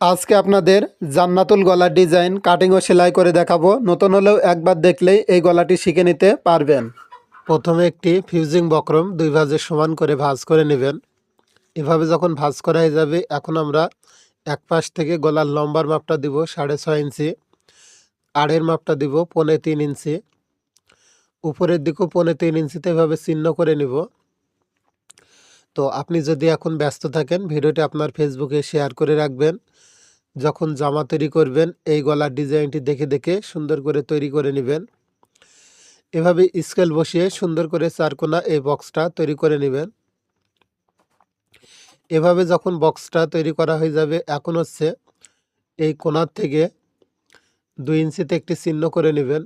আজকে আপনাদের জান্নাতুল গলার ডিজাইন কাটিং ও সেলাই করে দেখাবো। নতুন হলেও একবার দেখলেই এই গলাটি শিখে নিতে পারবেন। প্রথমে একটি ফিউজিং বক্রম দুই ভাজে সমান করে ভাঁজ করে নেবেন। এভাবে যখন ভাঁজ করা হয়ে যাবে, এখন আমরা এক পাশ থেকে গলার লম্বার মাপটা দিব সাড়ে ছয় ইঞ্চি, আড়ের মাপটা দিব পনে তিন ইঞ্চি, উপরের দিকেও পনে তিন ইঞ্চিতে এভাবে চিহ্ন করে নিব। তো আপনি যদি এখন ব্যস্ত থাকেন, ভিডিওটি আপনার ফেসবুকে শেয়ার করে রাখবেন। যখন জামা তৈরি করবেন, এই গলার ডিজাইনটি দেখে দেখে সুন্দর করে তৈরি করে নেবেন। এভাবে স্কেল বসিয়ে সুন্দর করে চারকোনা এই বক্সটা তৈরি করে নেবেন। এভাবে যখন বক্সটা তৈরি করা হয়ে যাবে, এখন হচ্ছে এই কোনার থেকে দুই ইঞ্চিতে একটি চিহ্ন করে নেবেন।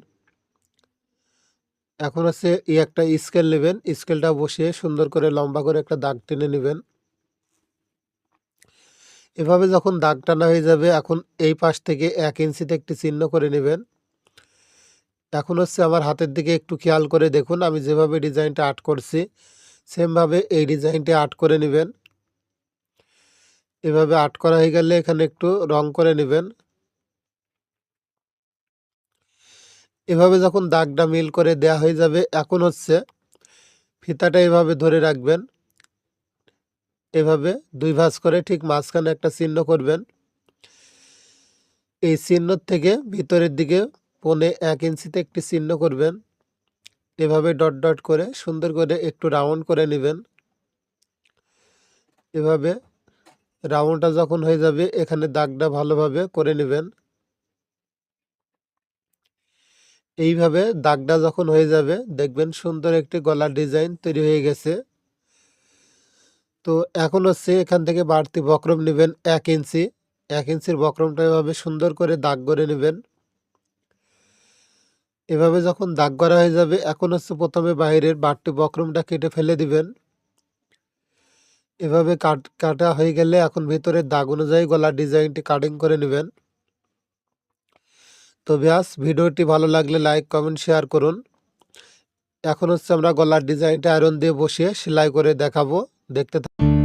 এখন হচ্ছে এই একটা স্কেল নেবেন, স্কেলটা বসিয়ে সুন্দর করে লম্বা করে একটা দাগ টেনে নেবেন। এভাবে যখন দাগ টানা হয়ে যাবে, এখন এই পাশ থেকে এক ইঞ্চিতে একটি চিহ্ন করে নেবেন। এখন হচ্ছে আমার হাতের দিকে একটু খেয়াল করে দেখুন, আমি যেভাবে ডিজাইনটা আর্ট করছি, সেমভাবে এই ডিজাইনটি আর্ট করে নেবেন। এভাবে আর্ট করা হয়ে গেলে এখানে একটু রং করে নেবেন। এভাবে যখন দাগটা মিল করে দেয়া হয়ে যাবে, এখন হচ্ছে ফিতাটা এভাবে ধরে রাখবেন। এভাবে দুই ভাঁজ করে ঠিক মাঝখানে একটা চিহ্ন করবেন। এই চিহ্ন থেকে ভিতরের দিকে পনে এক ইঞ্চিতে একটি চিহ্ন করবেন। এভাবে ডট ডট করে সুন্দর করে একটু রাউন্ড করে নেবেন। এভাবে রাউন্ডটা যখন হয়ে যাবে এখানে দাগটা ভালোভাবে করে নেবেন। এইভাবে দাগটা যখন হয়ে যাবে দেখবেন সুন্দর একটি গলার ডিজাইন তৈরি হয়ে গেছে। তো এখন হচ্ছে এখান থেকে বাড়তি বক্রম নেবেন এক ইঞ্চি। এক ইঞ্চির বক্রমটা এভাবে সুন্দর করে দাগ করে নেবেন। এভাবে যখন দাগ করা হয়ে যাবে, এখন হচ্ছে প্রথমে বাইরের বাড়তি বক্রমটা কেটে ফেলে দিবেন। এভাবে কাট, কাটা হয়ে গেলে এখন ভিতরের দাগ অনুযায়ী গলার ডিজাইনটি কাটিং করে নেবেন। তো ব্যাস, ভিডিওটি ভালো লাগলে লাইক, কমেন্ট, শেয়ার করুন। এখন হচ্ছে আমরা গলার ডিজাইনটা আয়রন দিয়ে বসিয়ে সেলাই করে দেখাবো। দেখতে থাকুন।